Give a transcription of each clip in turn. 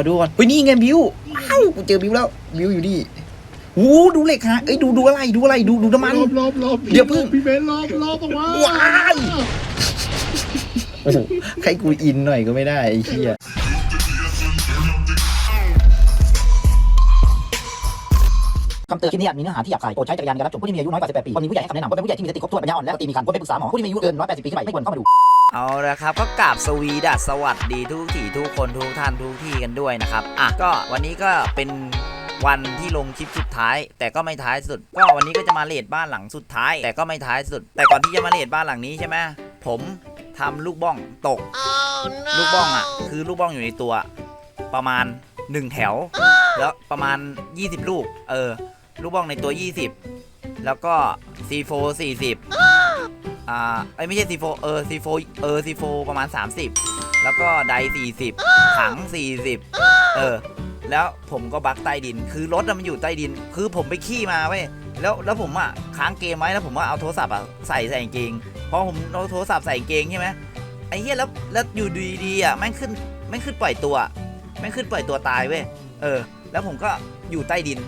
อดูก่อนเฮ้ยนี่ไงบิวว้าวกูเจอบิวแล้วบิวอยู่นี่วู้ดูเหล็กฮะเอ้ยดูดูอะไรดูอะไรดูดูน้ำมันลบลบลบเดี๋ยวพึ่ง พี่เบนลบลบออกมาว้าย โอ้โหใครกูอินหน่อยก็ไม่ได้ไอ้เหี้ย คำเตือนคลิปนี้อาจมีเนื้อหาที่หยาบคายโปรดใช้จักรยานในการรับชมผู้ที่มีอายุน้อยกว่า 18 ปีควรมีผู้ใหญ่ให้คำแนะนำควรเป็นผู้ใหญ่ที่มีสติครบถ้วนปัญญาอ่อนและสติมีครรภ์ควรไปปรึกษาหมอผู้ที่มีอายุเกิน 180 ปีขึ้นไปไม่ควรเข้ามาดู เอาละครับก็กราบสวีดัสสวัสดีทุกที่ทุกคนทุกท่านทุกที่กันด้วยนะครับอะก็วันนี้ก็เป็นวันที่ลงคลิปสุดท้าย แต่ก็ไม่ท้ายสุด ก็วันนี้ก็จะมาเลดบ้านหลังสุดท้าย แต่ก็ไม่ท้ายสุด แต่ก่อนที่จะมาเลดบ้านหลังนี้ใช่ไหมผมทำลูกบ้องตก ลูกบ้องอะคือลูกบ้องอยู่ในตัว ประมาณ 1 แถว แล้วประมาณ 20 ลูก เออ ลูกบ้องในตัว 20 แล้วก็ C4 40อ่าไอ้ไม่ใช่ C4 เออ C4 เออ C4 ประมาณ 30 แล้วก็ได40 ถัง 40 เออ แล้วผมก็บักใต้ดิน คือรถมันอยู่ใต้ดิน คือผมไปขี้มาเว้ยแล้วแล้วผมอะค้างเกมไว้แล้วผมว่าเอาโทรศัพท์อะใส่ใส่กางเกงพอผมเอาโทรศัพท์ใส่กางเกงใช่ไหมไอ้เหี้ยแล้วแล้วอยู่ดีๆอะแม่งขึ้นแม่งขึ้นปล่อยตัวแม่งขึ้นปล่อยตัวตายเว้ยเออ แล้วผมก็อยู่ใต้ดิน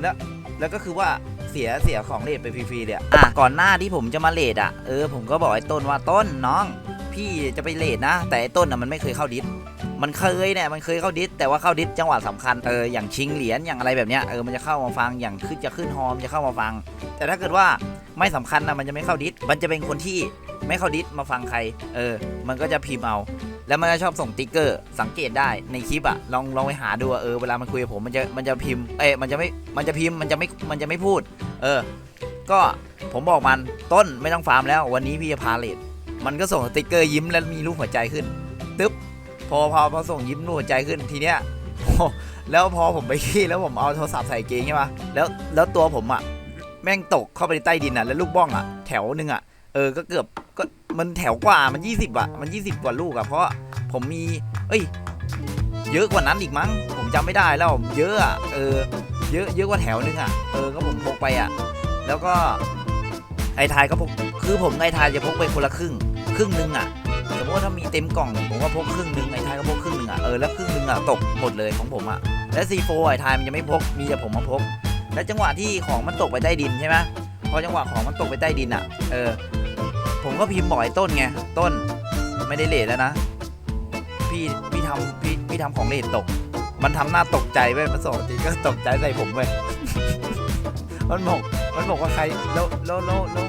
แล้ว แล้วก็คือว่าเสียเสียของเลทไปฟรีๆเลยอะอะก่อนหน้าที่ผมจะมาเลทอะเออผมก็บอกไอ้ต้นว่าต้นน้อง พี่จะไปเลทนะ แต่ไอ้ต้นอะมันไม่เคยเข้าดิสมันเคยเนี่ยมันเคยเข้าดิสแต่ว่าเข้าดิสจังหวะสำคัญเอออย่างชิงเหรียญอย่างอะไรแบบเนี้ยเออมันจะเข้ามาฟังอย่างขึ้นจะขึ้นฮอมจะเข้ามาฟัง แต่ถ้าเกิดว่าไม่สำคัญนะมันจะไม่เข้าดิสมันจะเป็นคนที่ไม่เข้าดิสมาฟังใคร เออ มันก็จะพิมพ์เอา แล้วมันก็ชอบส่งติ๊กเกอร์ สังเกตได้ในคลิปอะลองลองไปหาดูเออเวลามันคุยกับผมมันจะมันจะพิมพ์เอ้ยมันจะไม่มันจะพิมพ์มันจะไม่มันจะไม่พูด เออ ก็ผมบอกมันต้นไม่ต้องฟาร์มแล้ว วันนี้พี่จะพาเลทมันก็ส่งสติ๊กเกอร์ยิ้มแล้วมีรูปหัวใจขึ้นตึ๊บพอพอพอส่งยิ้มรูปหัวใจขึ้นทีเนี้ยโอ้แล้วพอผมไปขี้แล้วผมเอาโทรศัพท์ใส่เกงใช่ปะแล้วแล้วตัวผมอะแม่งตกเข้าไปในใต้ดินอะแล้วลูกบ้องอะแถวหนึ่งอะ เออก็เกือบก็มันแถวกว่ามัน 20อะมัน 20 กว่าลูกอะเพราะผมมี เอ้ย เยอะกว่านั้นอีกมั้ง ผมจำไม่ได้แล้วเยอะอะเออ เยอะเยอะกว่าแถวนึงอะเออก็ผมพกไปอะ แล้วก็ไอ้ทายก็พกคือผมไอ้ทายจะพกไปคนละครึ่ง ครึ่งหนึงอะสมมติถ้ามีเต็มกล่องผมก็พกครึ่งหนึงไอ้ทายก็พกครึ่งหนึงอะเออแล้วครึ่งหนึงอะตกหมดเลยของผมอะและ C4 ไอ้ทายมันจะไม่พกมีแต่ผมมาพก และจังหวะที่ของมันตกไปใต้ดินใช่ไหมพอจังหวะของมันตกไปใต้ดินอะ เออ ผมก็พิมพ์บอกไอ้ต้นไงต้นไม่ได้เลทแล้วนะ พี่พี่ทำพี่พี่ทำของเลทตก มันทำหน้าตกใจเว้ยมันส่งจริงก็ตกใจใส่ผมเว้ยมันบอกมันบอกว่าใครแล้วแล้วแล้วแล้ว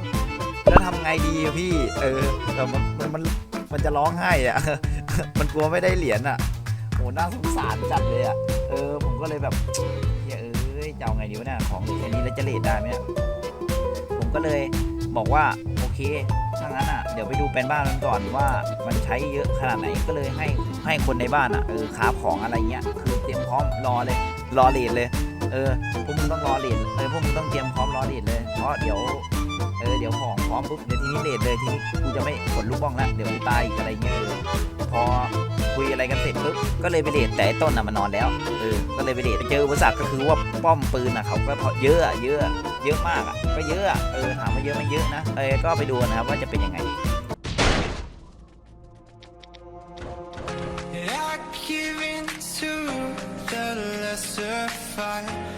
แล้วทำไงดีอะพี่ เออแต่มันมันมันมันจะร้องไห้อะมันกลัวไม่ได้เหรียญอะโหน่าสงสารจัดเลยอะเออผมก็เลยแบบเฮ้ยเอ้ยจะเอาไงดีวะเนี่ยของแค่นี้แล้วจะเลทได้ไหมเนี่ยผมก็เลยบอกว่าโอเค งั้นอะเดี๋ยวไปดูเป็นบ้านมันก่อนว่ามันใช้เยอะขนาดไหนก็เลยให้ให้คนในบ้านอะเออค้าของอะไรเงี้ยคือเตรียมพร้อมรอเลย รอเลทเลยเออพวกมึงต้องรอเลทเออพวกมึงต้องเตรียมพร้อมรอเลทเลยเพราะเดี๋ยวเออเดี๋ยวของพร้อมปุ๊บเดี๋ยวทีนี้เลทเลยทีนี้กูจะไม่ขนลูกบ้องแล้วเดี๋ยวกูตายอีกอะไรเงี้ยเออพอ คุยอะไรกันเสร็จปุ๊บก็เลยไปเลทแต่ไอ้ต้นน่ะมันนอนแล้วเออก็เลยไปเลทเจออุปสรรคก็คือว่าป้อมปืนอะเขาก็เยอะเยอะเยอะมากอะก็เยอะอะเออถามว่าเยอะไม่เยอะนะเออก็ไปดูนะครับว่าจะเป็นยังไง I give in to the lesser fight.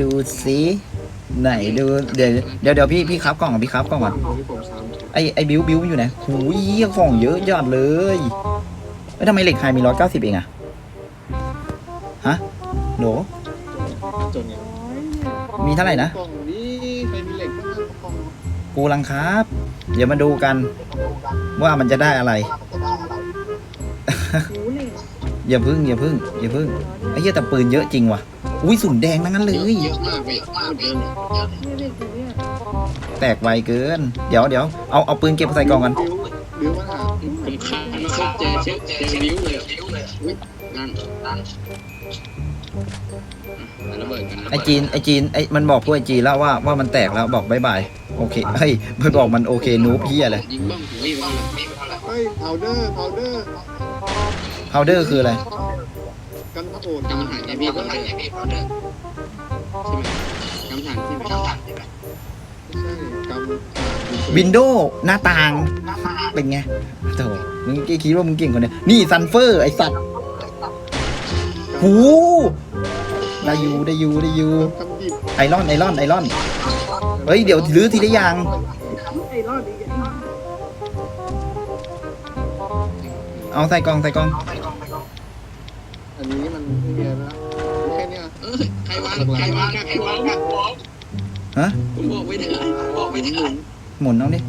ดูสิไหนดูเดี๋ยวเดี๋ยวเดี๋ยวพี่พี่ครับกล่องก่อนพี่ครับกล่องก่อนไอไอบิวบิวอยู่ไหนหูยเหี้ยของเยอะยอดเลยเอ้ยทำไมเหล็กไฮมีร้อยเก้าสิบเองอะฮะโหนจนไงมีเท่าไหร่นะกล่องนี้ใครมีเหล็กบ้างครับกล่องกูรังครับ เดี๋ยวมาดูกัน ว่ามันจะได้อะไร อย่าพึ่งอย่าพึ่งอย่าพึ่งไอ้เหี้ยแต่ปืนเยอะจริงว่ะ อุ้ยสุนแดงทั้งนั้นเลย เยอะมากเลยมากเกินแตกไวเกิน เดี๋ยวเดี๋ยวเอาเอาปืนเก็บใส่กล่องกันบิวบิวมาหาผมขาดนะครับเจเจเจบิวเลยอุ๊ยนั่นนั่นอะระเบิดกันระไอเบิดจีนไอจีนไอมันบอกพวกไอจีนแล้วว่าว่ามันแตกแล้วบอกบายบายโอเคเฮ้ยมันบอกมันโอเคนูบเฮียเลยยิงบ้างหูยบ้างเฮ้ยพาวเดอร์พาวเดอร์พาวเดอร์คืออะไร กันพระโอษฐ์กำมันหายไงพี่กำมันหายไงพี่พาวเดอร์ใช่ไหมกำหันใช่ไหมกำหันใช่ไหมไม่ใช่กำวินโดว์หน้าต่างเป็นไงโถมึงคิดว่ามึงเก่งคนเนี้ยนี่ซันเฟอร์ไอสัตว์หูได้อยูได้อยูได้อยูกำดิบไอรอนไอรอนไอรอนเฮ้ยเดี๋ยวรื้อทีละอย่างเอาใส่กล่องใส่กล่องอัน นี้มันไม่มีอะไรแล้วแค่เนี้ยเออใครวางใครวางใครวางฮะผมบอกไม่ได้บอกไม่ได้หมุนเอาดิ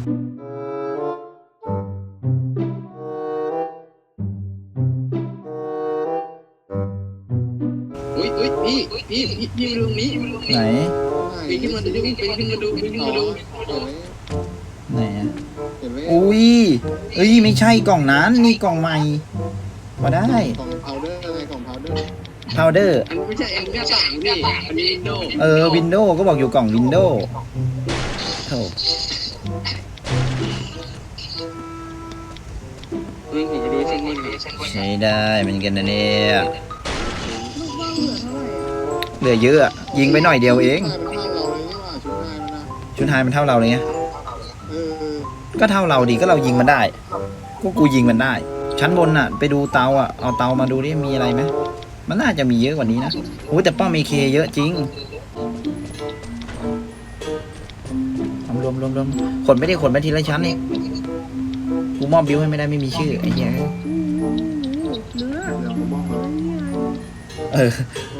อุ้ยอุ้ยพี่พี่พี่พี่ตรงนี้ตรงนี้ไหนปีนขึ้นมาดูปีนขึ้นมาดูปีนขึ้นมาดูไหนอะเห็นไหมอุ้ยเอ้ยไม่ใช่กล่องนั้นนี่กล่องใหม่มาได้กล่อง พาวเดอร์ อันไม่ใช่อันหน้าต่างพี่อันนี้โดเออวินโดว์ก็บอกอยู่กล่องวินโดว์โถอืมผมไปดูชั้นบนเลยชั้นบนใช้ได้เหมือนกันนะเนี่ยเหลือเยอะอะยิงไปหน่อยเดียวเองมันเท่าเราเลยนี่ว่าชุดนายมันนะชุดไฮมันเท่าเราเลยไงเออก็เท่าเราดีก็เรายิงมันได้ก็กูยิงมันได้ ชั้นบนน่ะ ไปดูเตาอะ เอาเตามาดูดิมีอะไรไหม มันน่าจะมีเยอะกว่านี้นะโอ้ยแต่ป้อมเอเคเยอะจริงเอารวมรวมรวมขนไม่ได้ขนไปทีละชั้นเองกูมอบบิวให้ไม่ได้ไม่มีชื่อไอ้เหี้ยเดี๋ยวผมบอกเลยเออ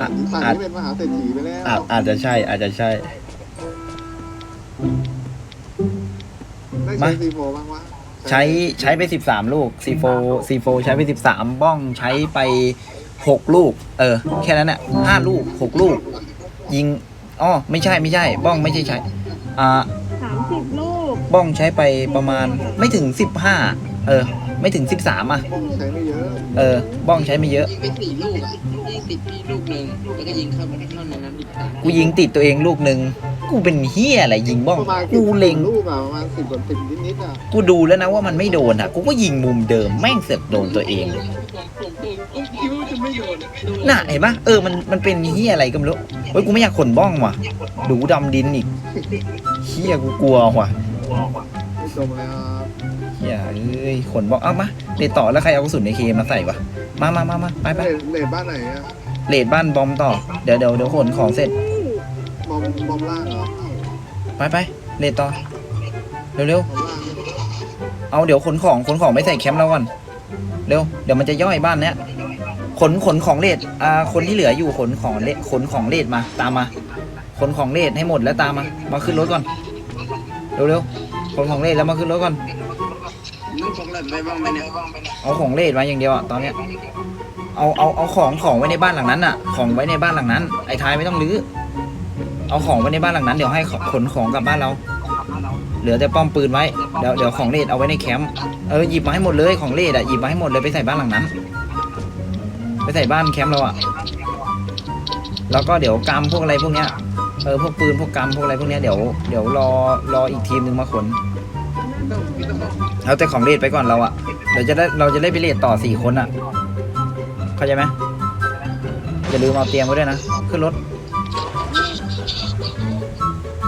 อะฝ่ายอาจนี้เป็นมหาเศรษฐีไปแล้วอาจอาจจะใช่ อาจจะใช่ได้ใช้ซีโฟบ้างวะใช้ใช้ไปสิบสามลูกซีโฟซีโฟใช้ไปสิบสามบ้องใช้ไป หกลูก เออ แค่นั้นแหละห้าลูกหกลูก ยิงอ๋อไม่ใช่ไม่ใช่ บ้องไม่ใช่ใช้อ่าสามสิบลูกบ้องใช้ไปประมาณไม่ถึงสิบห้าเออ ไม่ถึงสิบสามอะบ้องใช้ไม่เยอะเออ บ้องใช้ไม่เยอะ ยิงไปสี่ลูกอะยิงติดพี่ลูกหนึ่งแล้วก็ยิงเข้าไปเข้าในนั้นอีกสามกูยิงติดตัวเองลูกหนึ่งกูเป็นเฮียอะไรยิงบ้องประมาณกูเล็ง ลูกอะประมาณสิบกว่าสิบนิดๆอะกูดูแล้วนะว่ามันไม่โดนอะ กูก็ยิงมุมเดิมแม่งเสือกโดนตัวเอง ผมผมผมคิดว่าจะไม่โด นน่ะเห็นปะเออมันมันเป็นเฮียอะไรก็ไม่รู้เฮ้ยกูไม่อยากขนบ้องว่ะดูดำดินอีกเฮียกูกลัวว่ะไม่จมเลยครับเฮียเอ้ยขนบ้องเอ้ามาเดทต่อแล้วใครเอากระสุนในเคมาใส่วะมามามามาไปไปเลดเลดบ้านไหนอะเลดบ้านบอมต่อเดี๋ยวเดี๋ยวเดี๋ยวขนของเสร็จบอมบอมล่างเหรอไปไปเลดต่อเร็วเร็วบอมล่างเนี่ยเอาเดี๋ยวขนของขนของไปใส่แคมป์เราก่อนเร็วเดี๋ยวมันจะย่อยบ้านเนี้ย ขนขนของเลดอ่าคนที่เหลืออยู่ขนของเลดขนของเลดมา ตามมา ขนของเลดให้หมดแล้วตามมา มาขึ้นรถก่อน เร็วเร็วขนของเลดแล้วมาขึ้นรถก่อนนั่งของเล่นไปบ้างไหมเนี่ยเอาของเลดมาอย่างเดียวอะตอนเนี้ยเอาเอาเอาของของไว้ในบ้านหลังนั้นอะของไว้ในบ้านหลังนั้น ไอ้ท้ายไม่ต้องรื้อเอาของไว้ในบ้านหลังนั้นเดี๋ยวให้ขนของกลับบ้านเรา เหลือแต่ป้อมปืนไว้เดี๋ยวเดี๋ยวของเลดเอาไว้ในแคมป์เออหยิบมาให้หมดเลยของเลดอะหยิบมาให้หมดเลยไปใส่บ้านหลังนั้น ไปใส่บ้านแคมป์เราอะแล้วก็เดี๋ยวกำพวกอะไรพวกเนี้ยเออพวกปืนพวกกำพวกอะไรพวกเนี้ยเดี๋ยวเดี๋ยวรอรออีกทีมหนึ่งมาขนเอาแต่ของเลดไปก่อนเราอะเดี๋ยวจะได้เราจะได้ไปเลดต่อสี่คนอะเข้าใจไหมอย่าลืมเอาเตรียมไว้ด้วยนะขึ้นรถ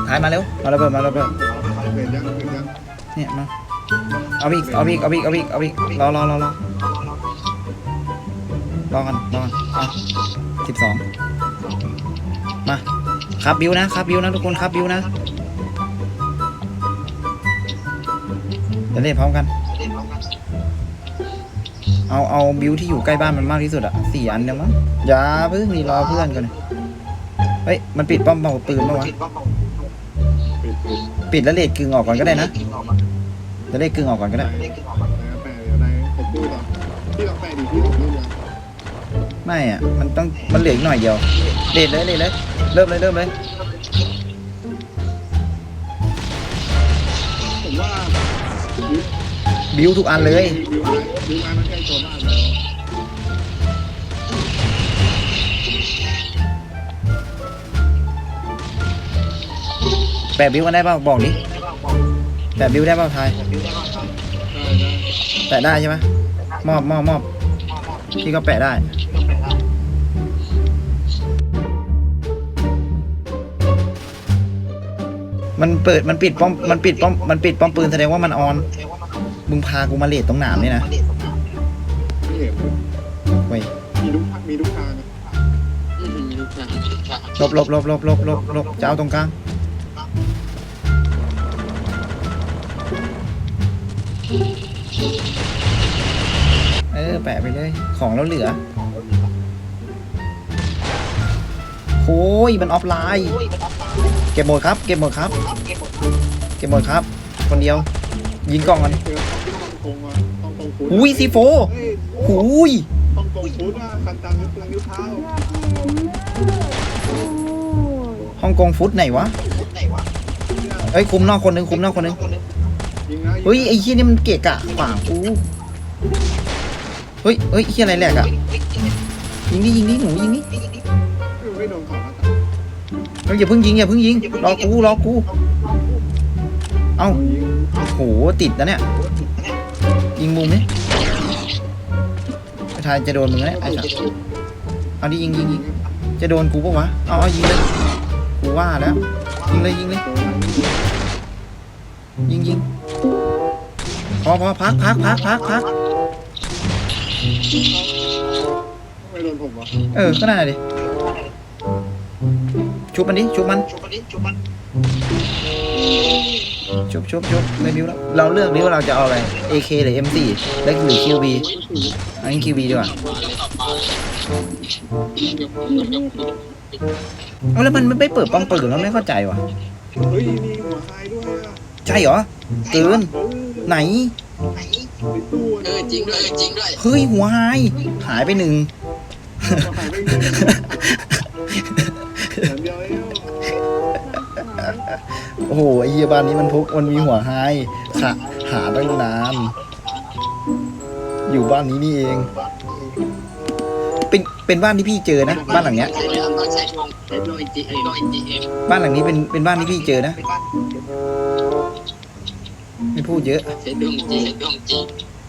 ท้ายมาเร็วมาระเบิดมาระเบิดเลดยังเลดยังเนี่ยมาเอาอีกเอาอีกเอาอีกเอาอีกเอาอีกรอรอรอรอ รอกันรอกันอะสิบสองมาครับบิวนะครับบิวนะทุกคนครับบิวนะเดี๋ยวเล่นพร้อมกัน เอาเอาบิวที่อยู่ใกล้บ้านมันมากที่สุดอะสี่อันเดียวมั้งอย่าเพิ่งรีรอเพื่อนก่อนเฮ้ยมันปิดป้อมเป่าปืนปะวะปิดปิดปิดแล้วเลดกึ่งออกก่อนก็ได้นะเดี๋ยวเลดกึ่งออกก่อนก็ได้ ไม่อะมันต้อง มันเหลืออีกหน่อยเดียวเลดเลยเลดเลย เริ่มเลยเริ่มเลยผมว่าบิวทุกอันเลยดูมาดูมามันใกล้ตัวมากแล้วแปะบิวกันได้เปล่าบอกดิแปะบิวได้เปล่าทายได้ได้แปะได้ใช่ไหมมอบมอบมอบพี่ก็แปะได้ มันเปิดมันปิดป้อมมันปิดป้อมมันปิดป้อมปืนแสดงว่ามันออนมึงพากูมาเลดตรงหนามนี่นะไม่เห็นเว้ยมีลูกมีลูกทางนะลบลบลบลบลบลบลบจะเอาตรงกลางเออแปะไปเลย ของเราเหลือโอ้ยมันออฟไลน์ เก็บหมดครับ เก็บหมดครับ เก็บหมดครับ คนเดียว ยิงกล่องกันเออต้องตรงอะต้องตรงฟุตอุ้ยซีโฟเฮ้ยหูยต้องตรงฟุตว่าคันตังนิ้วตังนิ้วเท้าโอ้ยฮ่องกงฟุตไหนวะเอ้ยคุมนอกคนหนึงคุมนอกคนหนึงยิงนะเฮ้ยไอ้เฮียนี่มันเกะกะขวางกูเฮ้ยเฮ้ยเฮียอะไรแหลกอะยิงดิยิงดิหนูยิงดิ ฮ้ยอย่าเพิ่งยิงอย่าเพิ่งยิงรอกูรอกูเอ้ายิงโหติดนะเนี่ยยิงมุมนี่ไอ้ทายจะโดนมึงนะเนี่ยไอ้สัสเอาดิยิงยิงยิงจะโดนกูปะวะเอาเอายิงเลยกูว่าแล้วยิงเลยยิงเลยยิงยิงพอพอพักพักพักพักพักไม่โดนผมวะเออก็น่าดิ ชุบมันดิชุบมันชุบชุบชุบไม่บิวแล้วเราเลือกดิว่าเราจะเอาอะไร AK หรือ M4 แล้วหรือ QB อันนี้ QB ดีกว่าเอาแล้วมันไม่เปิดป้องปืนแล้วไม่เข้าใจวะเฮ้ยมีหัวไฮด้วยอะใช่เหรอเกินเออไหนในตู้เออจริงด้วยจริงด้วยเฮ้ยหัวหายหายไปหนึ่งหัวไฮไม่ยิง อย่างเดียวเองโอ้โหไอ้เหี้ยบ้านนี้มันพกมันมีหัวไฮหาหาตั้งนาน อยู่บ้านนี้นี่เอง เป็นเป็นบ้านที่พี่เจอนะ บ้านหลังเนี้ย บ้านหลังนี้เป็นเป็นบ้านที่พี่เจอนะ ไม่พูดเยอะ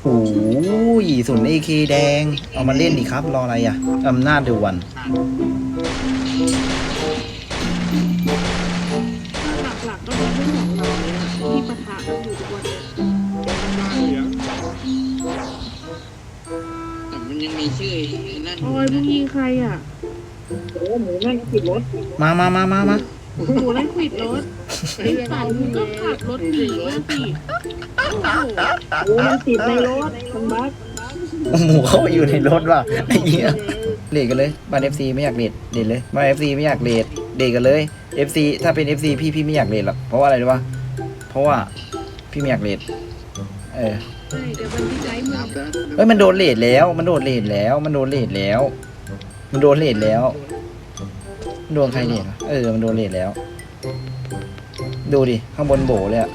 โอ้ยสุนเอเคแดง เอามาเล่นดิครับ รออะไรอะอำนาจเดวัน มามามามามาโอ้โหนั่นขวิดรถไอ้สัตว์มึงก็ขับรถหนีมาสิโอ้โหโอ้มันติดในรถมันบัสโอ้โหเขาอยู่ในรถว่ะไอ้เหี้ยเลดกันเลยบ้านเอฟซีไม่อยากเลดเลดเลยบ้านเอฟซีไม่อยากเลดเลดกันเลยเอฟซีถ้าเป็นเอฟซีพี่พี่ไม่อยากเลดหรอกเพราะว่าอะไรรู้ป่ะเพราะว่าพี่ไม่อยากเลดเออใช่เดี๋ยวมันดีใจมึงน้ำนะเฮ้ยมันโดนเลดแล้ว มันโดนเลดแล้ว มันโดนเลดแล้ว มันโดนเลดแล้วมัน โดนใครเลดวะเออ มันโดนเลดแล้ว ดูดิ ข้างบนโบเลยอะ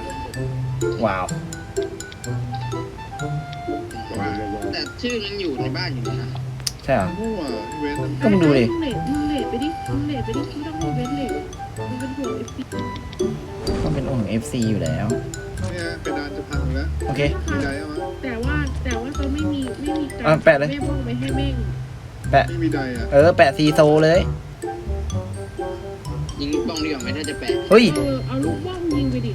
ว้าว แต่ชื่อยังอยู่ในบ้านอยู่นะใช่เหรอ มั่วเว้นก็มึงดูดิมึงเลดมึงเลดไปดิมึงเลดไปดิไม่ต้องมาเว้นเลดมึงเป็นห่วงไอ้ปิ๊กก็เป็นองค์ FC อยู่แล้ว เนี่ยกระดานจะพังแล้วโอเค มีใจเอามาแต่ว่าแต่ว่าเขาไม่มีไม่มีการอะแปะเลยแม่บอกไปให้แม่งไม่มีใจอะ เออ แปะซีโซเลย ยิงบ้องดีกว่าไหมถ้าจะแปะเฮ้ย เออเอาลูกบ้องยิงไปดิ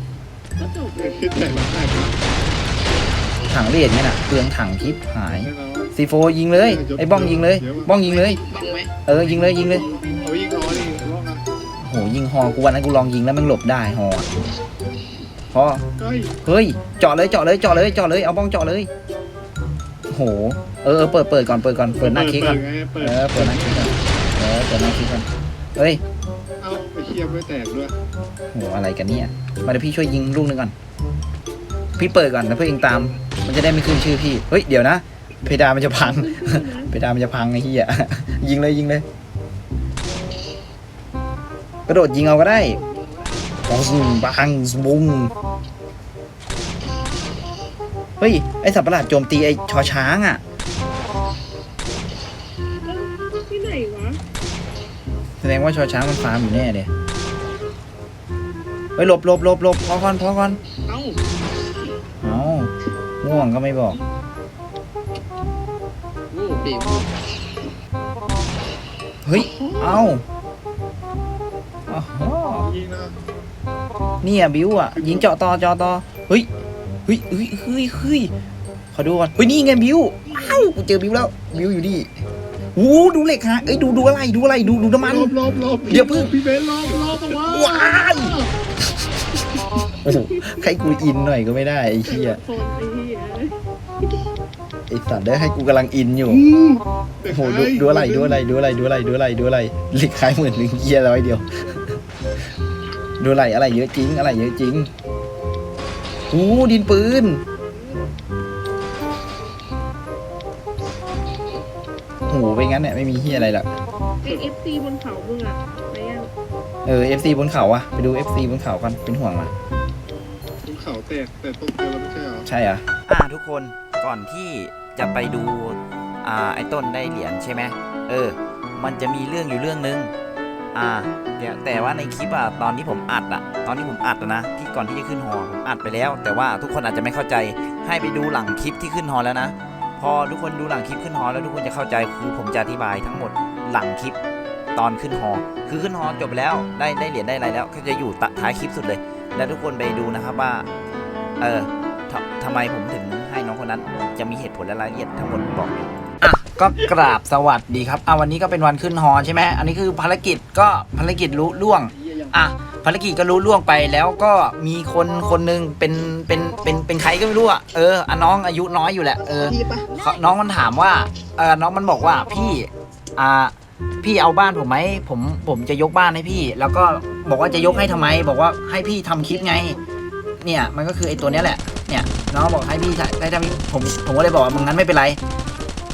ก็จบเลยคิดแต่ละได้ครับถังเลดเนี่ยน่ะเปลืองถังทิปหายให้เราซีโฟยิงเลย ไอ้บ้องยิงเลย บ้องยิงเลย บ้องไหมเออ ยิงเลยยิงเลยเอายิงล้อนี่ล้อนะโหยิงฮอกูวันนั้นกูลองยิงแล้วมันหลบได้ฮอพอเฮ้ยเฮ้ยเจาะเลยเจาะเลยเจาะเลยเจาะเลยเอาบ้องเจาะเลยโอ้โหเออเออเปิดเปิดก่อนเปิดก่อนเปิดหน้าคิกก่อนไงเปิเอดอเปิดหน้าคิกก่อนเออเปิดหน้าคิกก่อนเฮ้ย เรียบไม่แตกด้วยโหอะไรกันเนี่ย มาเดี๋ยวพี่ช่วยยิงลูกหนึงก่อน พี่เปิดก่อนแล้วเพื่องตาม มันจะได้ไม่ขึ้นชื่อพี่ เฮ้ย เดี๋ยวนะ เพดานมันจะพัง เพดานมันจะพังไอ้เหี้ย ยิงเลยยิงเลย กระโดดยิงเอาก็ได้ปังปังบุ้งเฮ้ย ไอสัตว์ประหลาดโจมตีไอชอช้างอะ ดงว่าชอช้างมันฟาร์มอยู่แน่เลยเฮ้ยหลบหลบหลบหลบพอก่อนพอก่อนเอ้าเอาง่วงก็ไม่บอก โอ้ปีกเฮ้ย เอาอ๋อยิงนะนี่อะบิวอะ ยิงเจาะต่อเจาะต่อเฮ้ยเฮ้ยเฮ้ยเฮ้ยเฮ้ยขอดูก่อนเฮ้ยนี่ไงบิวอ้าวกูเจอบิวแล้วบิวอยู่นี่โอ้ดูเหล็กฮะเอ้ยดูดูอะไรดูอะไรดูดูน้ำมันลบลบลบเดี๋ยวเพิ่ง พี่เบนลบลบเอาไว้ว้ายโอ้โหให้กูอินหน่อยก็ไม่ได้ไอ้เหี้ยโซนไอ้เหี้ยไอ้สัตว์เด้อให้กูกำลังอินอยู่อืมโอ้โหดูดูอะไรดูอะไรดูอะไรดูอะไรดูอะไรดูอะไรเหล็กคล้ายหมื่นหนึ่งเกียร์ร้อยเดียว ดูอะไรอะไรเยอะจริงอะไรเยอะจริงโอ้ดินปืน หไปงั้นเนี่ยไม่มีเฮียอะไรหรอกไอเอฟซีบนเขามึงอะไปยังเออ FC บนเขาอะไปดู FC บนเขากันเป็นห่วงมาภูเขาแตกแต่ตกเจอแล้วไม่ใช่เหรอ ใช่เหรอะอ่าทุกคนก่อนที่จะไปดูอ่าไอ้ต้นได้เหรียญใช่ไหมเออ มันจะมีเรื่องอยู่เรื่องนึงอ่าเดี๋ยวแต่ว่าในคลิปอะตอนที่ผมอัดอะตอนที่ผมอัดอะนะที่ก่อนที่จะขึ้นฮอผมอัดไปแล้ว แต่ว่าทุกคนอาจจะไม่เข้าใจให้ไปดูหลังคลิปที่ขึ้นฮอแล้วนะ พอทุกคนดูหลังคลิปขึ้นฮอแล้วทุกคนจะเข้าใจคือผมจะอธิบายทั้งหมดหลังคลิปตอนขึ้นฮอคือขึ้นฮอจบแล้วได้ได้เหรียญได้อะไรแล้วก็จะอยู่ตะท้ายคลิปสุดเลย แล้วทุกคนไปดูนะครับว่า เออทำทำไมผมถึงให้น้องคนนั้น จะมีเหตุผลและรายละเอียดทั้งหมดบอกอะก็กราบสวัสดีครับอะวันนี้ก็เป็นวันขึ้นฮอใช่ไหมอันนี้คือภารกิจก็ภารกิจรู้ล่วงอะ ภารกิจก็รู้ล่วงไปแล้วก็มีคนคนหนึงเป็นเป็นเป็นเป็นใครก็ไม่รู้อะเอออะน้องอายุน้อยอยู่แหละเออเขาน้องมันถามว่าเออน้องมันบอกว่าพี่ อ่า พี่เอาบ้านผมไหมผม ผมจะยกบ้านให้พี่ แล้วก็บอกว่าจะยกให้ทำไม บอกว่าให้พี่ทำคลิปไง เนี่ย มันก็คือไอ้ตัวเนี้ยแหละ เนี่ย น้องบอกให้พี่ได้ทำผม ผมก็เลยบอกว่ามึงงั้นไม่เป็นไร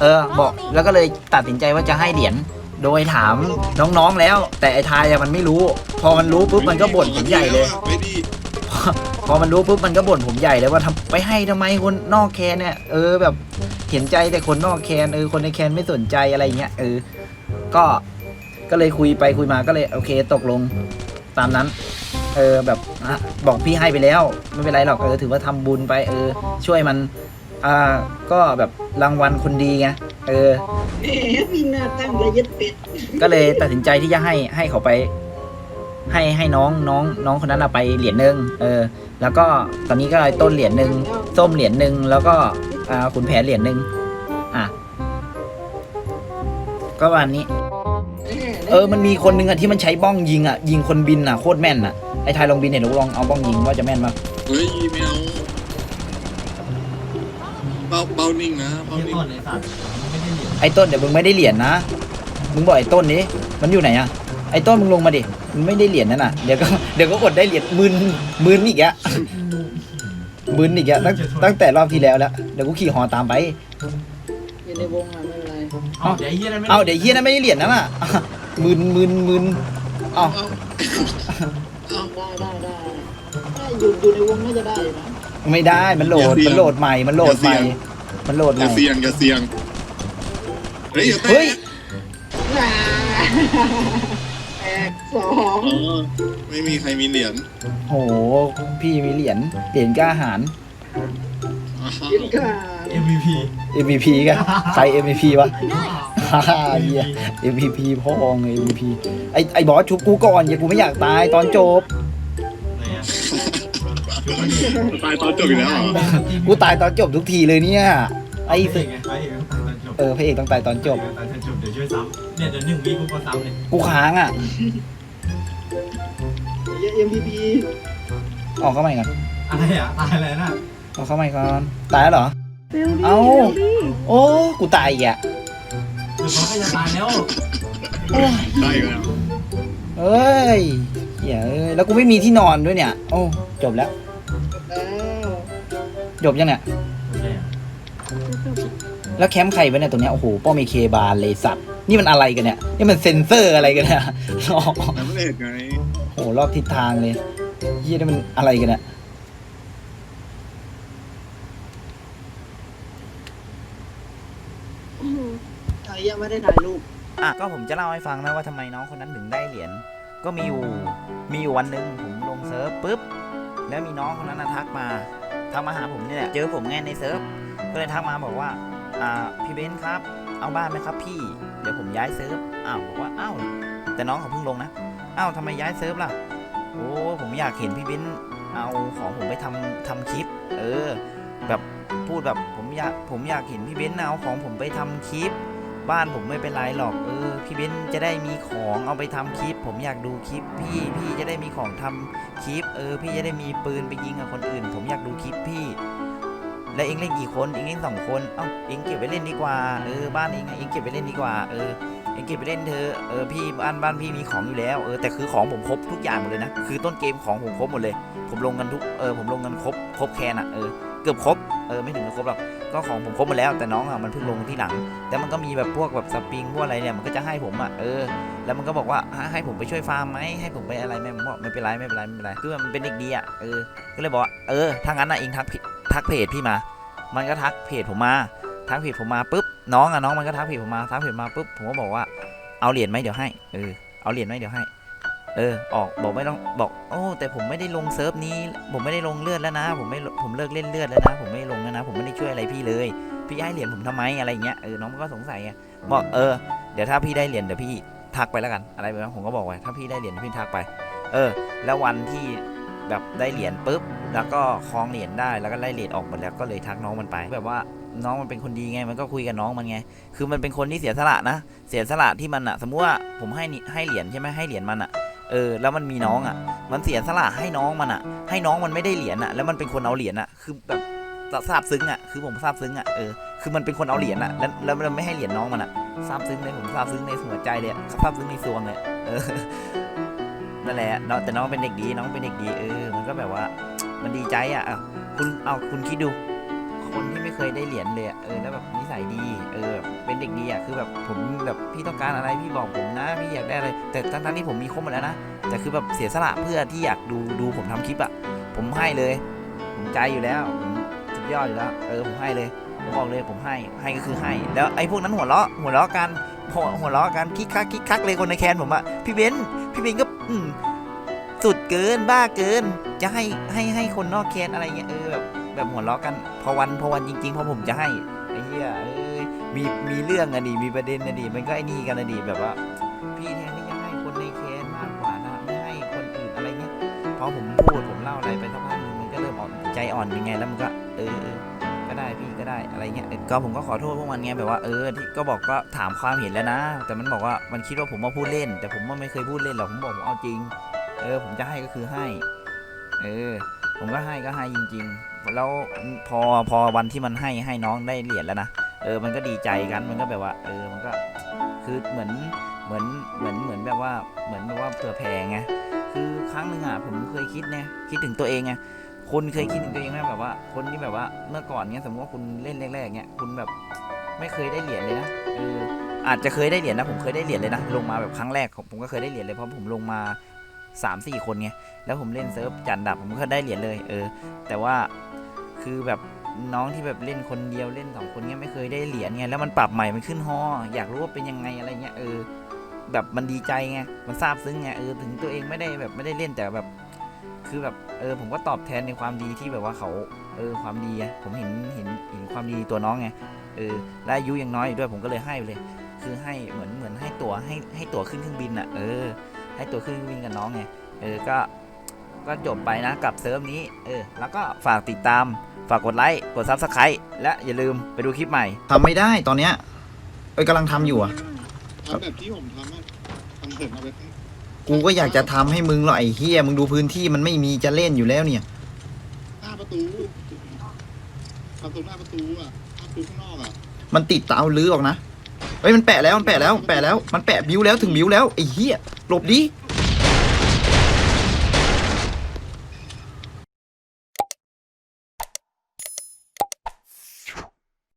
เออ บอก แล้วก็เลยตัดสินใจว่าจะให้เหรียญ โดยถามน้องๆแล้ว แต่ไอ้ทายอะมันไม่รู้ พอมันรู้ปุ๊บมันก็บ่นผมใหญ่เลยไปดิพอมันรู้ปุ๊บมันก็บ่นผมใหญ่เลยว่าทำไปให้ทำไมคนนอกแคนเนี่ยเออแบบเห็นใจแต่คนนอกแคนเออคนในแคนไม่สนใจอะไรเงี้ยเออ ก็ก็เลยคุยไปคุยมาก็เลยโอเคตกลงตามนั้น เออแบบบอกพี่ให้ไปแล้ว ไม่เป็นไรหรอกเออถือว่าทำบุญไปเออ ช่วยมัน อ่าก็แบบรางวัลคนดีไงเออมีหน้าตั้งระยึดเป็ดก็เลยตัดสินใจที่จะให้ให้เขาไป ให้ให้น้องน้องน้องคนนั้นอะไปเหรียญหนึ่งเออ แล้วก็ตอนนี้ก็ต้นเหรียญหนึ่งส้มเหรียญหนึ่งแล้วก็อ่าขุนแผนเหรียญหนึ่งอะ ก็วันนี้ เออมันมีคนหนึงอะที่มันใช้บ้องยิงอะยิงคนบินอะโคตรแม่นอะไอ้ไทยลองบินเห็นหนูลองเอาบ้องยิงว่าจะแม่นมากเฮ้ยไม่เอา เบาเบานิ่งนะเบานิ่งไอ้ต้นเดี๋ยวมึงไม่ได้เหรียญนะ มึงบอกไอ้ต้นนี้มันอยู่ไหนอะไอ้ต้นมึงลงมาดิ มึงไม่ได้เหรียญนั่นน่ะ เดี๋ยวก็เดี๋ยวก็อดได้เหรียญมึนมึนอีกอะมึนอีกอะตั้งตั้งแต่รอบที่แล้วแล้ว เดี๋ยวกูขี่หอตามไป อยู่ในวงอะไม่เป็นไรเอาเดี๋ยวเฮียนั้นไม่เอาเดี๋ยวเฮียนั้นไม่ได้เหรียญนั่นน่ะมึนมึนมึนเอาได้ได้ได้ได้อยู่อยู่ในวงน่าจะได้อยู่นะ ไม่ได้มันโหลดมันโหลดใหม่ มันโหลดใหม่มันโหลดอใหย่าม่ เสี่ยงอย่าเสี่ยงเฮ้ยอย่าแตะเฮ้ยว้าแตกสองอ๋อไม่มีใครมีเหรียญโห พี่มีเหรียญเหรียญกล้าหาร อ้าวกินข้าว MVP กันใคร MVP วะฮ่าเฮีย MVP พ่อไง MVP ไอไอบอสชุบกูก่อนอย่ากูไม่อยากตายตอนจบ ตายตอนจบอีกแล้วเหรอกูตายตอนจบทุกทีเลยเนี่ยไอ้สึกเออพระเอกต้องตายตอนจบตอนจบเดี๋ยวช่วยซ้ำเนี่ยเดี๋ยวหนึ่งวิกูก็ซ้ำเลยกูค้างอะ MVP ออกเข้าใหม่ก่อนอะไรอะตายอะไรน่ะออกเข้าใหม่ก่อนตายแล้วเหรอเร็วดิเอ้าเร็วดิโอ้กูตายอีกอะเดี๋ยวเขาก็จะตายแล้วได้อยู่แล้วเอ้ยเหี้ยเอ้ยแล้วกูไม่มีที่นอนด้วยเนี่ย โอ้จบแล้วแล้ว จบยังเนี่ย แล้วแคมป์ใครวะเนี่ยตัวเนี้ยโอ้โหป้อมเอเคบาร์เลยสัตว์ นี่มันอะไรกันเนี่ย นี่มันเซ็นเซอร์อะไรกันเนี่ยอ๋อแต่ไม่ได้เห็นไงโอ้โหรอบทิศทางเลยเฮียนี่มันอะไรกันเนี่ยโอ้โหใครยังไม่ได้ถ่ายรูป อะก็ผมจะเล่าให้ฟังนะว่าทำไมน้องคนนั้นถึงได้เหรียญ ก็มีอยู่ มีอยู่วันหนึ่งผมลงเซิร์ฟปุ๊บ แล้วมีน้องคนนั้นนะทักมา ทักมาหาผมนี่แหละ เจอผมไงในเซิร์ฟ ก็เลยทักมาบอกว่า อ่า พี่เบนซ์ครับ เอาบ้านไหมครับพี่ เดี๋ยวผมย้ายเซิร์ฟ อ้าว บอกว่า อ้าว แต่น้องเขาเพิ่งลงนะ อ้าวทำไมย้ายเซิร์ฟล่ะ โอ้ ผมอยากเห็นพี่เบนซ์เอาของผมไปทำทำคลิป เออ แบบพูดแบบผมอยาก ผมอยากเห็นพี่เบนซ์เอาของผมไปทำคลิป บ้านผมไม่เป็นไรหรอกเออพี่เบนจะได้มีของเอาไปทำคลิป ผมอยากดูคลิปพี่พี่จะได้มีของทำคลิป เออ พี่จะได้มีปืนไปยิงกับคนอื่น ผมอยากดูคลิปพี่ และเองเล่นกี่คนเองเล่นสองคนเอ้าเองเก็บไว้เล่นดีกว่าเออบ้านเองเองเก็บไว้เล่นดีกว่าเออเองเก็บไปเล่นเธอเออพี่บ้านบ้านพี่มีของอยู่แล้วเออแต่คือของผมครบทุกอย่างหมดเลยนะคือต้นเกมของผมครบหมดเลย ผมลงกันทุกเออผมลงกันครบครบแคนอะเออเกือบครบเออไม่ถึงกับครบหรอก ก็ของผมครบหมดแล้วแต่น้องอะมันเพิ่งลงที่หลัง แต่มันก็มีแบบพวกแบบสปริงพวกอะไรเนี่ยมันก็จะให้ผมอะเออแล้วมันก็บอกว่าให้ผมไปช่วยฟาร์มไหมให้ผมไปอะไรไหมผมบอกไม่เป็นไรไม่เป็นไรไม่เป็นไรคือมันเป็นเด็กดีอะเออก็เลยบอกว่าเออถ้างั้นนะเองทักทักเพจพี่มา มันก็ทักเพจผมมาทักเพจผมมาปุ๊บน้องอะน้องมันก็ทักเพจผมมาทักเพจมาปุ๊บผมก็บอกว่าเอาเหรียญไหมเดี๋ยวให้เออเอาเหรียญไหมเดี๋ยวให้ เออ ออกบอกไม่ต้องบอกโอ้แต่ผมไม่ได้ลงเซิร์ฟนี้ ผมไม่ได้ลงเลือดแล้วนะ ผมไม่ผมเลิกเล่นเลือดแล้วนะ ผมไม่ลงแล้วนะ ผมไม่ได้ช่วยอะไรพี่เลย พี่ให้เหรียญผมทำไมอะไรเงี้ยเออน้องมันก็สงสัยไงบอกเออเดี๋ยวถ้าพี่ได้เหรียญเดี๋ยวพี่ทักไปแล้วกัน อะไรแบบนั้นผมก็บอกไว้ถ้าพี่ได้เหรียญพี่ทักไป เออ แล้ววันที่แบบได้เหรียญปุ๊บแล้วก็คล้องเหรียญได้แล้วก็ไล่เหรียญออกหมดแล้วก็เลยทักน้องมันไปแบบว่าน้องมันเป็นคนดีไง มันก็คุยกับน้องมันไง คือมันเป็นคนที่เสียสละนะ เสียสละที่มันอะสมมติว่าผมให้ให้เหรียญใช่ไหมให้เหรียญมันอะ เออแล้วมันมีน้องอะ มันเสียสละให้น้องมันอะ ให้น้องมันไม่ได้เหรียญอะ แล้วมันเป็นคนเอาเหรียญอะ คือแบบซาบซึ้งอะ คือผมซาบซึ้งอะ เออ คือมันเป็นคนเอาเหรียญอะ แล้วแล้วมันไม่ให้เหรียญน้องมันอะซาบซึ้งเลยผมซาบซึ้งในหัวใจเลยซาบซึ้งในซวงเลยเออ นั่นแหละน้องแต่น้องเป็นเด็กดี น้องเป็นเด็กดี เออ มันก็แบบว่า มันดีใจอะ คุณ เอาคุณคิดดู คนที่ไม่เคยได้เหรียญเลยอะเออแล้วแบบนิสัยดี เออเป็นเด็กดีอะคือแบบผมแบบพี่ต้องการอะไรพี่บอกผมนะพี่อยากได้อะไรแต่ทั้งๆที่ผมมีครบหมดแล้วนะแต่คือแบบเสียสละเพื่อที่อยากดูดูผมทำคลิปอะผมให้เลย ผมใจอยู่แล้วผมสุดยอดอยู่แล้วเออผมให้เลยผมบอกเลยผมให้ให้ก็คือให้ แล้วไอ้พวกนั้นหัวเราะหัวเราะกันหัวหัวเราะกันคิกคักคิกคักเลยคนในแคนผมอะพี่เบนซ์พี่เบนซ์ก็สุดเกินบ้าเกิน จะให้ให้ให้คนนอกแคนอะไรเงี้ยเออแบบ แบบหัวเราะกันพอวันพอวันจริงๆพอผมจะให้ไอ้เหี้ยเอ้ยมีมีเรื่องอะดิมีประเด็นอะดิมันก็ไอ้นี่กันอะดิแบบว่า พี่แทนที่จะให้คนในแคนมากกว่านะไม่ให้คนอื่นอะไรเงี้ยพอผมพูดผมเล่าอะไรไปสักพักหนึงมันก็เริ่มอ่อนใจอ่อนยังไงแล้วมันก็ เออเออก็ได้พี่ก็ได้อะไรเงี้ยเออก็ผมก็ขอโทษพวกมันไงแบบว่าเออที่ก็บอกก็ถามความเห็นแล้วนะ แต่มันบอกว่ามันคิดว่าผมมาพูดเล่น แต่ผมว่าไม่เคยพูดเล่นหรอกผมบอกผมเอาจริง เออ ผมจะให้ก็คือให้ เออ ผมก็ให้ก็ให้จริง ๆ แล้วพอพอวันที่มันให้ให้น้องได้เหรียญแล้วนะเออมันก็ดีใจกันมันก็แบบว่า เออมันก็คือเหมือนเหมือนเหมือนเหมือนแบบว่าเหมือนแบบว่าเผื่อแผ่ไงคือครั้งหนึ่งอะผมเคยคิดไงคิดถึงตัวเองไงคนเคยคิดถึงตัวเองไหมแบบว่า คนที่แบบว่าเมื่อก่อนเนี้ยสมมติว่าคุณเล่นแรกๆเนี้ยคุณแบบไม่เคยได้เหรียญเลยนะเอออาจจะเคยได้เหรียญนะผมเคยได้เหรียญเลยนะลงมาแบบครั้งแรกผมก็เคยได้เหรียญเลยเพราะผมลงมา 3ามสี่คนไงแล้วผมเล่นเซิร์ฟจันดับผมก็ได้เหรียญเลย เออ แต่ว่าคือแบบน้องที่แบบเล่นคนเดียวเล่นสองคนเนี้ยไม่เคยได้เหรียญไงแล้วมันปรับใหม่มันขึ้นฮออยากรู้ว่าเป็นยังไงอะไรเงี้ยเออแบบมันดีใจไงมันซาบซึ้งไงเออถึงตัวเองไม่ได้แบบไม่ได้เล่นแต่แบบคือแบบเออผมก็ตอบแทนในความดีที่แบบว่าเขาเออความดีผมเห็นเห็นเห็นความดีตัวน้องไงเออและอายุยังน้อยอยู่ด้วยผมก็เลยให้เลย คือให้เหมือนเหมือนให้ตั๋วให้ให้ตั๋วขึ้นเครื่องบินอะเออ ให้ตั๋วขึ้นเครื่องบินกับน้องไงเออก็ก็จบไปนะกับเซิร์ฟนี้เออแล้วก็ฝากติดตามฝากกดไลค์กดซับสไครต์และอย่าลืมไปดูคลิปใหม่ทำไม่ได้ตอนเนี้ยเอ้ยกำลังทำอยู่อะ ทำแบบที่ผมทำอะทำเสร็จเอาไปให้กูก็อยากจะทำให้มึงหรอกไอ้เฮียมึงดูพื้นที่มันไม่มีจะเล่นอยู่แล้วเนี่ย หน้าประตูประตูหน้าประตูอะหน้าประตูข้างนอกอะมันติดเตาลื้อออกนะ เฮ้ยมันแปะแล้วมันแปะแล้วแปะแล้ว มันแปะบิวแล้วถึงบิวแล้วไอ้เหี้ยหลบดิ